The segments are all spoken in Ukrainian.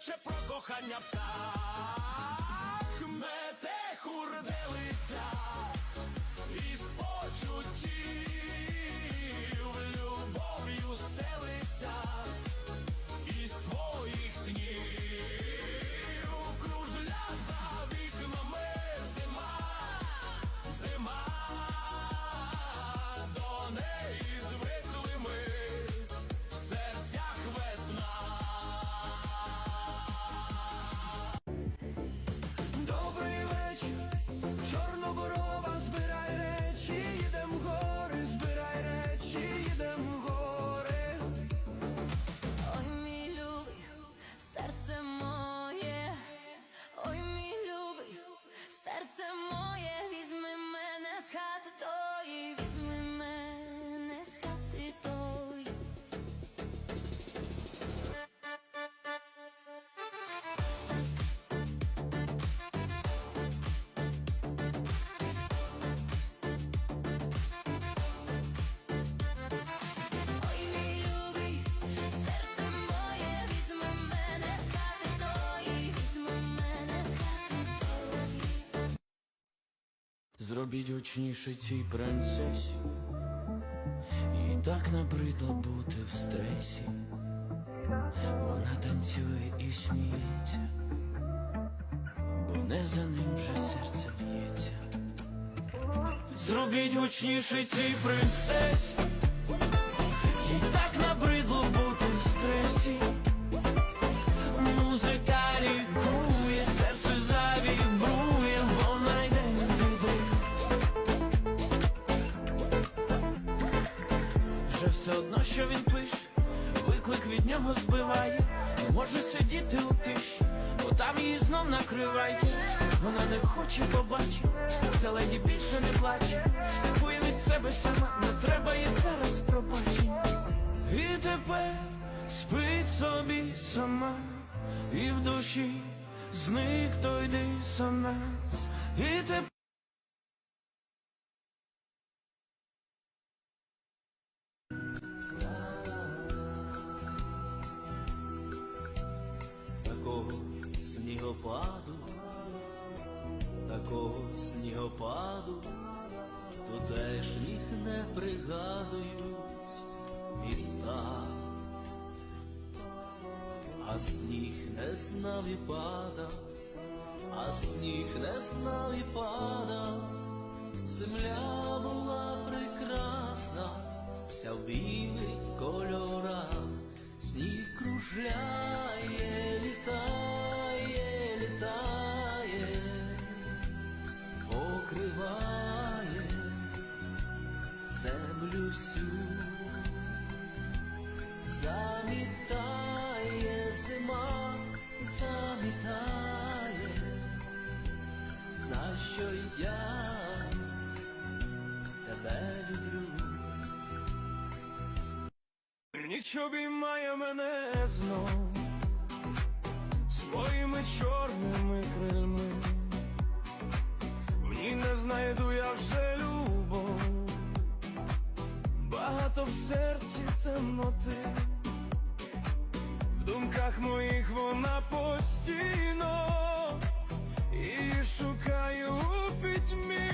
кличе про кохання птах, мете хурделиця із почуттів, любов'ю стелиться Зробіть гучніше цій принцесі, і так набридло бути в стресі. Вона танцює і сміється, бо не за ним вже серце б'ється. Зробіть гучніше цій принцесі, що він пише, виклик від нього збиває, не може сидіти у тиші, бо там її знов накриває. Вона не хоче побачити, це леді більше не плаче, Кайфує від себе сама, не треба їй зараз пробачення. І тепер спить собі сама, і в душі зник той дисонанс. І тепер снігопаду, такого снігопаду, тутешніх не пригадують міста, а сніг не знав і падав, а сніг не знав і падав, земля була прекрасна, вся в білих кольорах, сніг кружляє, літає, покриває землю всю, замітає зима, замітає, знай, що я тебе люблю. Ніч обіймає мене знов своїми чорними крильми. Знайду я вже любов, багато в серці темноти, в думках моїх вона постійно і шукаю у пітьмі.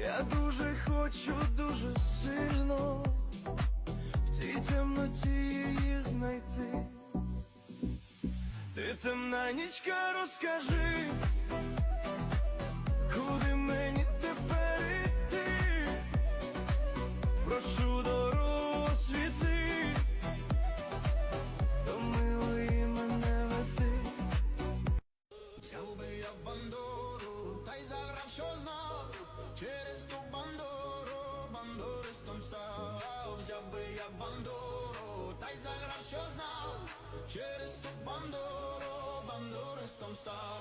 Я дуже хочу, дуже сильно в цій темноті її знайти. Ти темна нічка, розкажи, що знав, через ту бандуру, бандуристом став, взяв би я бандуру, та й заграв, що знав, через ту бандуру, бандуристом став,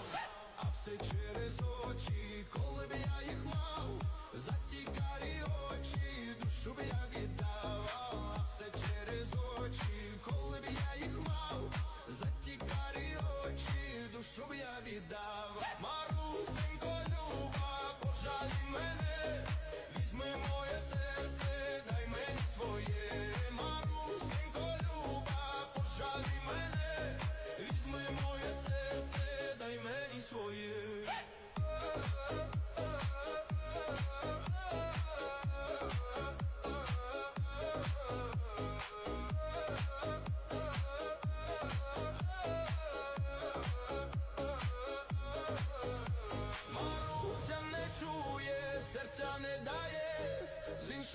а все через очі, коли б я їх мав, за ті карі очі, душу б я віддав, а все через очі, коли б я їх мав, за ті карі очі, душу б я віддав.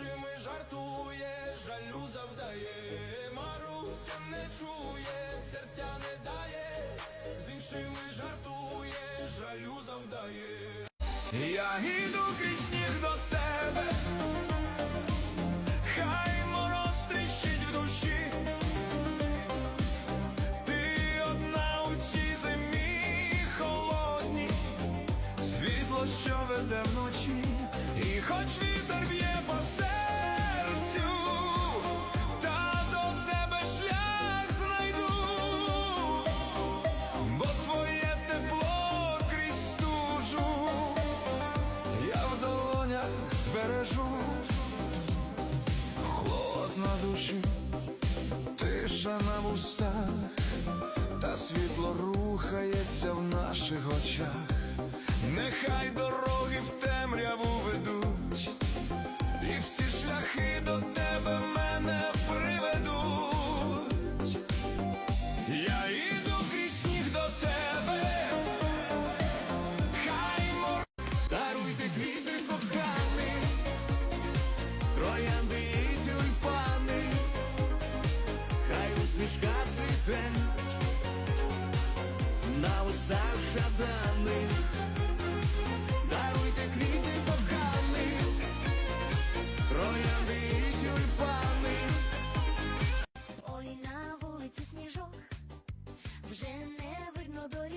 чужими жартує, жалю завдає, Маруся не чує, серця не дає, з іншими жартує, жалю завдає. Я іду крізь сніг до тебе. На вустах та світло рухається в наших очах. Нехай дороги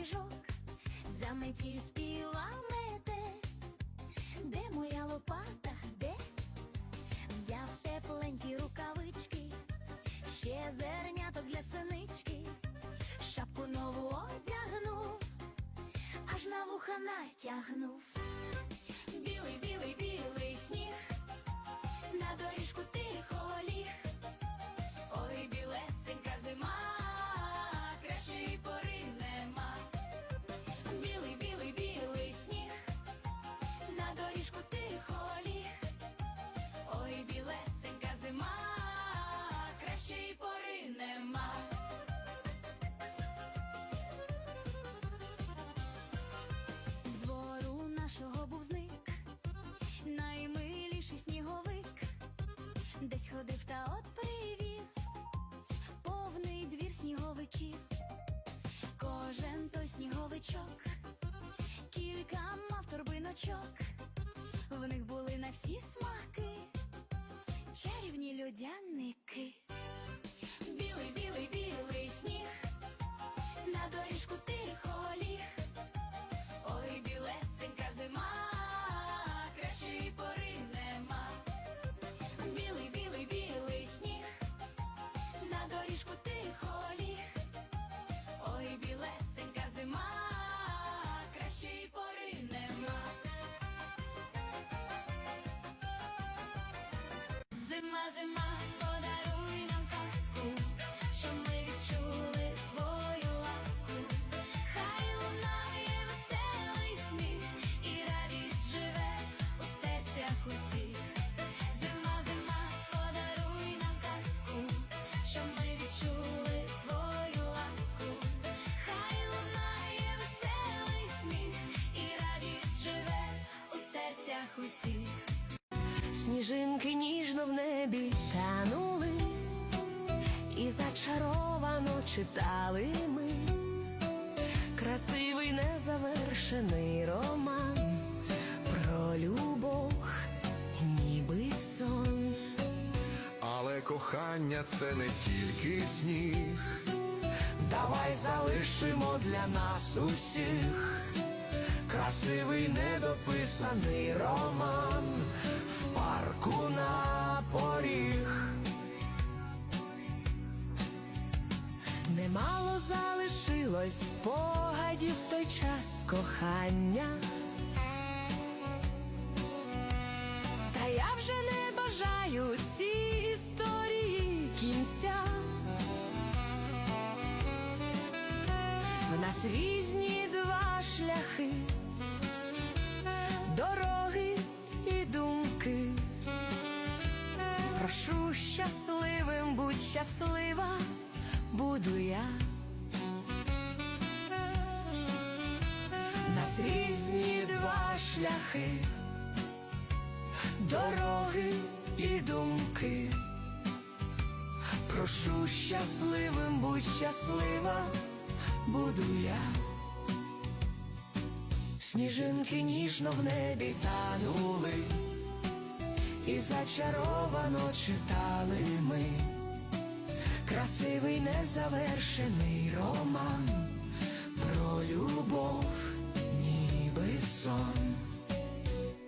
видно доріжок, заметіль співа мете, де моя лопата, де? Взяв тепленькі рукавички, ще зерняток для синички, шапку нову одягнув, аж на вуха натягнув. В них були на всі смаки, чарівні людяники. Білий, білий, білий сніг, на доріжку тихо Зима, подаруй нам казку, що ми відчули твою ласку. Хай лунає веселий сміх, і радість живе у серцях усіх. Зима, зима, подаруй нам казку, що ми відчули твою ласку. Хай лунає веселий сміх, і радість живе у серцях усіх. Сніжинки в танули, і зачаровано читали ми красивий незавершений роман про любов, ніби сон. Але кохання це не тільки сніг. Давай залишимо для нас усіх красивий недописаний роман в парку на поріг. Немало залишилось спогадів той час кохання. Та я вже не бажаю цій історії кінця. В нас різні два шляхи, Прошу щасливим, будь щаслива, буду я. Нас різні два шляхи, дороги і думки. прошу щасливим, будь щаслива, буду я. Сніжинки ніжно в небі танули, і зачаровано читали ми. Красивий незавершений роман про любов, ніби сон.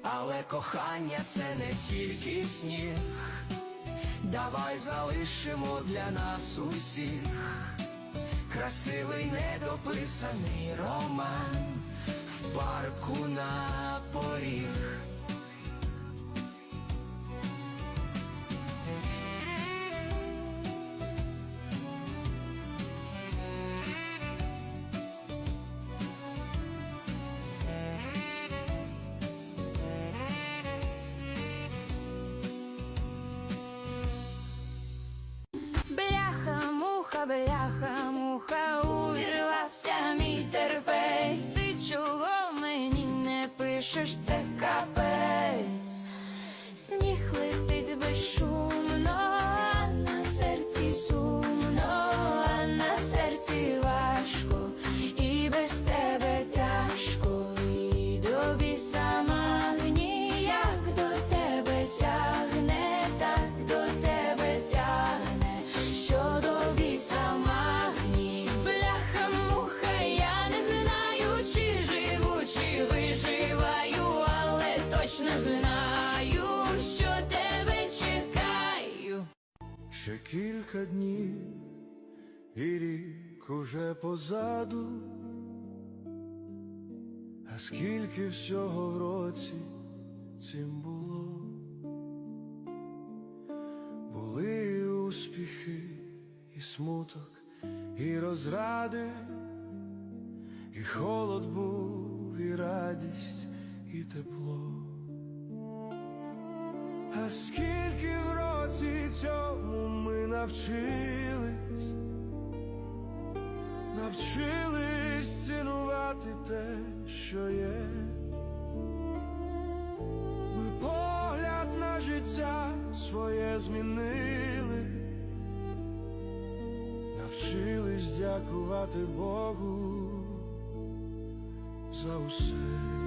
Але кохання це не тільки сніг. Давай залишимо для нас усіх красивий недописаний роман в парку на поріг. Кілька днів і рік уже позаду, а скільки всього в році цим було, були і успіхи, і смуток, і розради, і холод був, і радість, і тепло. А скільки в році цьому ми навчились, навчились цінувати те, що є. Ми погляд на життя своє змінили, навчились дякувати Богу за усе.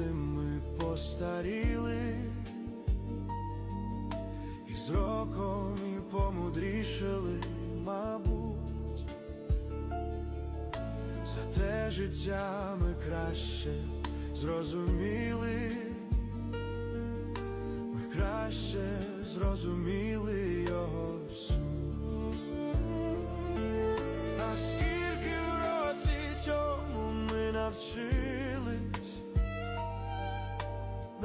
Ми постаріли, і з роком і помудрішали, мабуть, за те життя ми краще зрозуміли, ми краще зрозуміли його суть.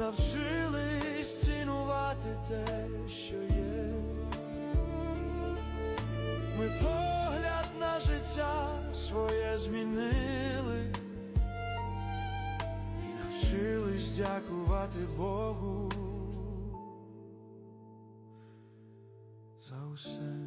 Навчились цінувати те, що є. Ми погляд на життя своє змінили і навчились дякувати Богу за усе.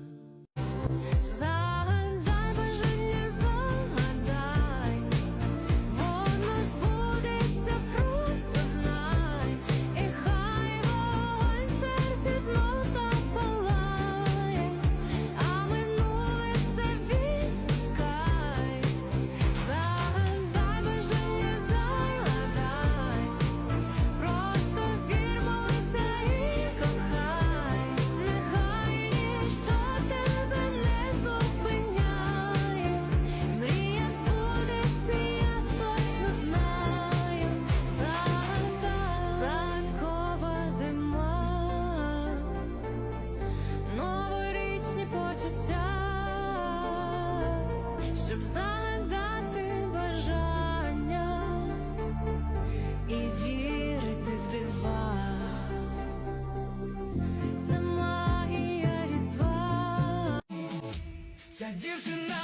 Ця дівчина